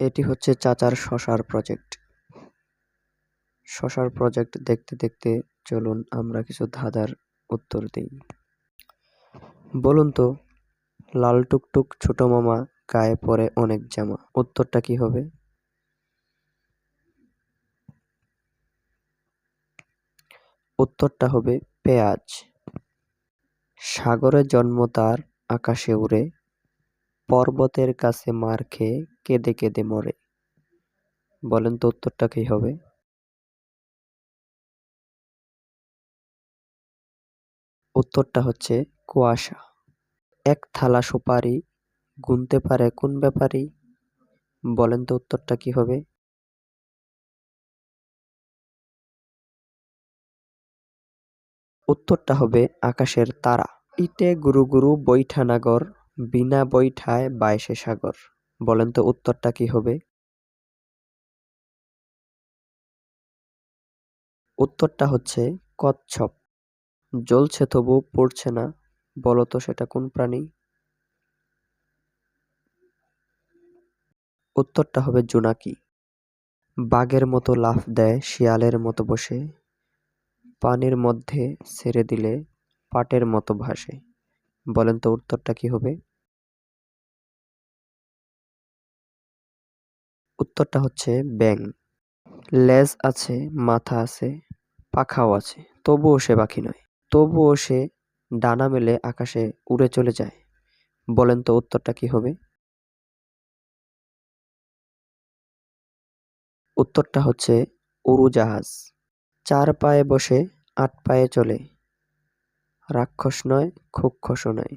এটি হচ্ছে চাচার শশার প্রজেক্ট শশার প্রজেক্ট দেখতে দেখতে চলুন আমরা কিছু ধাঁধার উত্তর দিই। বলুন তো, লাল টুকটুক ছোট মামা গায়ে পরে অনেক জামা, উত্তরটা কি হবে? উত্তরটা হবে পেঁয়াজ। সাগরে জন্ম তার আকাশে উড়ে, পর্বতের কাছে মার খেয়ে কেঁদে কেঁদে মরে। বলেন, তো উত্তরটা কি হবে? উত্তরটা হচ্ছে, কুয়াশা। এক থালা সুপারি গুনতে পারে কোন ব্যাপারী? বলেন, তো উত্তরটা কি হবে? উত্তরটা হবে, আকাশের তারা। ইটে গুরু গুরু বৈঠা নাগর বিনা বৈঠায় বাইশে সাগর। বলেন তো উত্তরটা কি হবে? উত্তরটা হচ্ছে কচ্ছপ। জ্বলছে তবু পড়ছে না, বলো তো সেটা কোন প্রাণী? উত্তরটা হবে জোনাকি। বাঘের মতো লাফ দেয়, শিয়ালের মতো বসে, পানির মধ্যে ছেড়ে দিলে পাটের মতো ভাসে। বলেন তো উত্তরটা কি হবে? উত্তরটা হচ্ছে ব্যাং লেজ আছে, মাথা আছে, পাখাও আছে, তবুও সে পাখি নয়। তবুও সে ডানা মেলে আকাশে উড়ে চলে যায়। বলেন তো উত্তরটা কি হবে? উত্তরটা হচ্ছে উড়োজাহাজ। চার পায়ে বসে, আট পায়ে চলে। রাক্ষস নয়, খুক্ষসও নয়।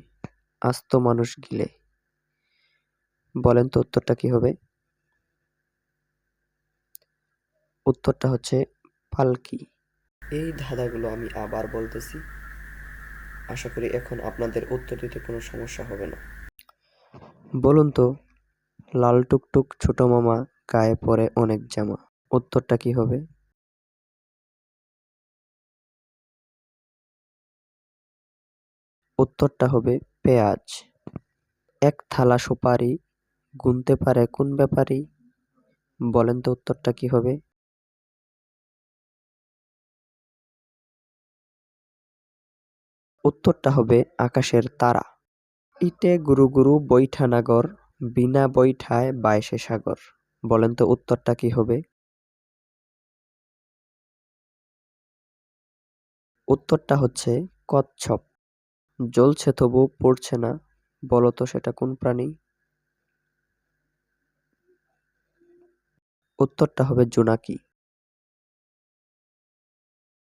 আস্ত মানুষ গিলে। বলেন তো উত্তরটা কি হবে? উত্তরটা হচ্ছে পালকি। এই ধাঁধাগুলো আমি আবার বলতেছি। আশা করি এখন আপনাদের উত্তর দিতে কোনো সমস্যা হবে না। বলুন তো লাল টুকটুক ছোট মামা গায়ে পরে অনেক জামা উত্তরটা কি হবে? উত্তরটা হবে পেঁয়াজ। এক থালা সুপারি গুনতে পারে কোন ব্যাপারী? বলেন তো উত্তরটা কি হবে? উত্তরটা হবে আকাশের তারা। ইটে গুরু গুরু বৈঠা নাগর বিনা বৈঠায় বাইশে সাগর। বলেন তো উত্তরটা কি হবে? উত্তরটা হচ্ছে কচ্ছপ। জ্বলছে তবু পড়ছে না বলতো সেটা কোন প্রাণী? উত্তরটা হবে জোনাকি।